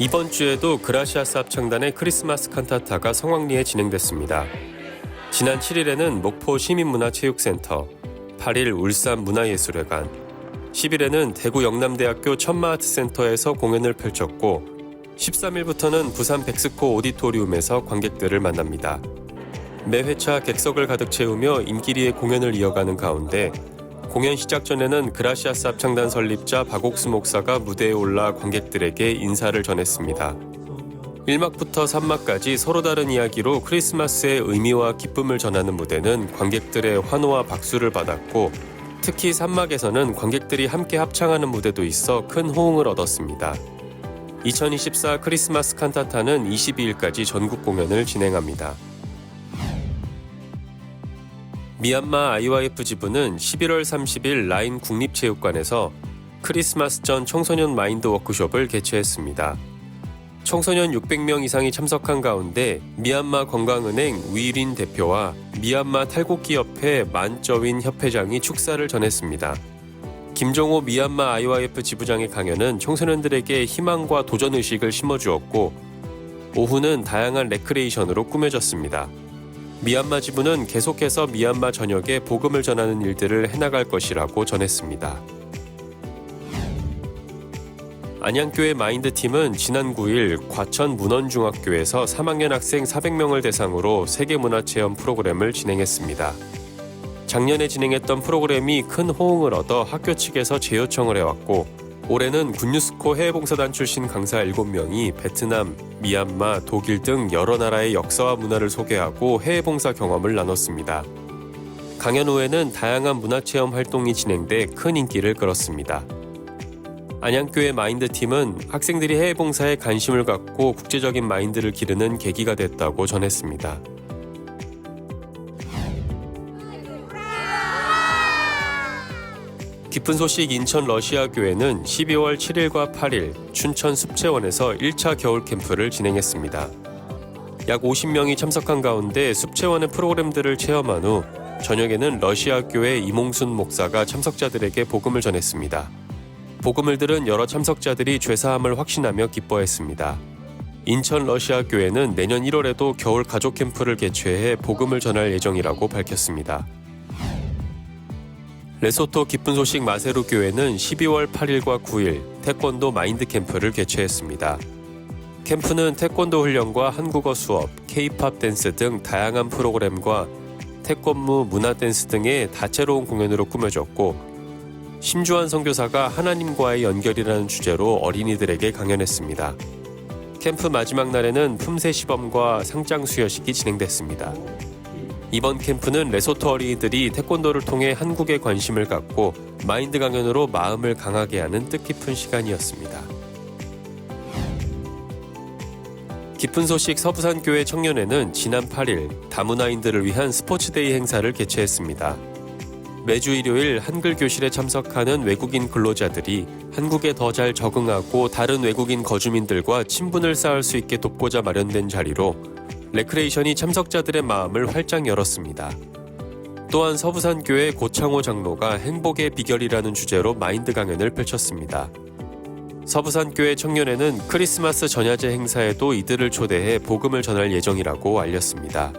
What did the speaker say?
이번 주에도 그라시아스 합창단의 크리스마스 칸타타가 성황리에 진행됐습니다. 지난 7일에는 목포 시민문화체육센터, 8일 울산 문화예술회관, 10일에는 대구 영남대학교 천마아트센터에서 공연을 펼쳤고 13일부터는 부산 백스코 오디토리움에서 관객들을 만납니다. 매 회차 객석을 가득 채우며 인기리의 공연을 이어가는 가운데 공연 시작 전에는 그라시아스 합창단 설립자 박옥수 목사가 무대에 올라 관객들에게 인사를 전했습니다. 1막부터 3막까지 서로 다른 이야기로 크리스마스의 의미와 기쁨을 전하는 무대는 관객들의 환호와 박수를 받았고 특히 3막에서는 관객들이 함께 합창하는 무대도 있어 큰 호응을 얻었습니다. 2024 크리스마스 칸타타는 22일까지 전국 공연을 진행합니다. 미얀마 IYF 지부는 11월 30일 라인 국립체육관에서 크리스마스 전 청소년 마인드 워크숍을 개최했습니다. 청소년 600명 이상이 참석한 가운데 미얀마 건강은행 위린 대표와 미얀마 탈곡기협회 만저윈 협회장이 축사를 전했습니다. 김종호 미얀마 IYF 지부장의 강연은 청소년들에게 희망과 도전 의식을 심어주었고 오후는 다양한 레크레이션으로 꾸며졌습니다. 미얀마 지부는 계속해서 미얀마 전역에 복음을 전하는 일들을 해나갈 것이라고 전했습니다. 안양교회 마인드팀은 지난 9일 과천 문원중학교에서 3학년 학생 400명을 대상으로 세계문화체험 프로그램을 진행했습니다. 작년에 진행했던 프로그램이 큰 호응을 얻어 학교 측에서 재요청을 해왔고 올해는 군유스코 해외봉사단 출신 강사 7명이 베트남, 미얀마, 독일 등 여러 나라의 역사와 문화를 소개하고 해외봉사 경험을 나눴습니다. 강연 후에는 다양한 문화체험 활동이 진행돼 큰 인기를 끌었습니다. 안양교회 마인드팀은 학생들이 해외봉사에 관심을 갖고 국제적인 마인드를 기르는 계기가 됐다고 전했습니다. 기쁜 소식 인천 러시아 교회는 12월 7일과 8일 춘천 숲체원에서 1차 겨울 캠프를 진행했습니다. 약 50명이 참석한 가운데 숲체원의 프로그램들을 체험한 후 저녁에는 러시아 교회 이몽순 목사가 참석자들에게 복음을 전했습니다. 복음을 들은 여러 참석자들이 죄사함을 확신하며 기뻐했습니다. 인천 러시아 교회는 내년 1월에도 겨울 가족 캠프를 개최해 복음을 전할 예정이라고 밝혔습니다. 레소토 기쁜 소식 마세루 교회는 12월 8일과 9일 태권도 마인드 캠프를 개최했습니다. 캠프는 태권도 훈련과 한국어 수업, 케이팝 댄스 등 다양한 프로그램과 태권무, 문화 댄스 등의 다채로운 공연으로 꾸며졌고 심주환 선교사가 하나님과의 연결이라는 주제로 어린이들에게 강연했습니다. 캠프 마지막 날에는 품새 시범과 상장 수여식이 진행됐습니다. 이번 캠프는 레소토 어린이들이 태권도를 통해 한국에 관심을 갖고 마인드 강연으로 마음을 강하게 하는 뜻깊은 시간이었습니다. 기쁜 소식 서부산교회 청년회는 지난 8일 다문화인들을 위한 스포츠데이 행사를 개최했습니다. 매주 일요일 한글 교실에 참석하는 외국인 근로자들이 한국에 더 잘 적응하고 다른 외국인 거주민들과 친분을 쌓을 수 있게 돕고자 마련된 자리로 레크레이션이 참석자들의 마음을 활짝 열었습니다. 또한 서부산교회 고창호 장로가 행복의 비결이라는 주제로 마인드 강연을 펼쳤습니다. 서부산교회 청년회는 크리스마스 전야제 행사에도 이들을 초대해 복음을 전할 예정이라고 알렸습니다.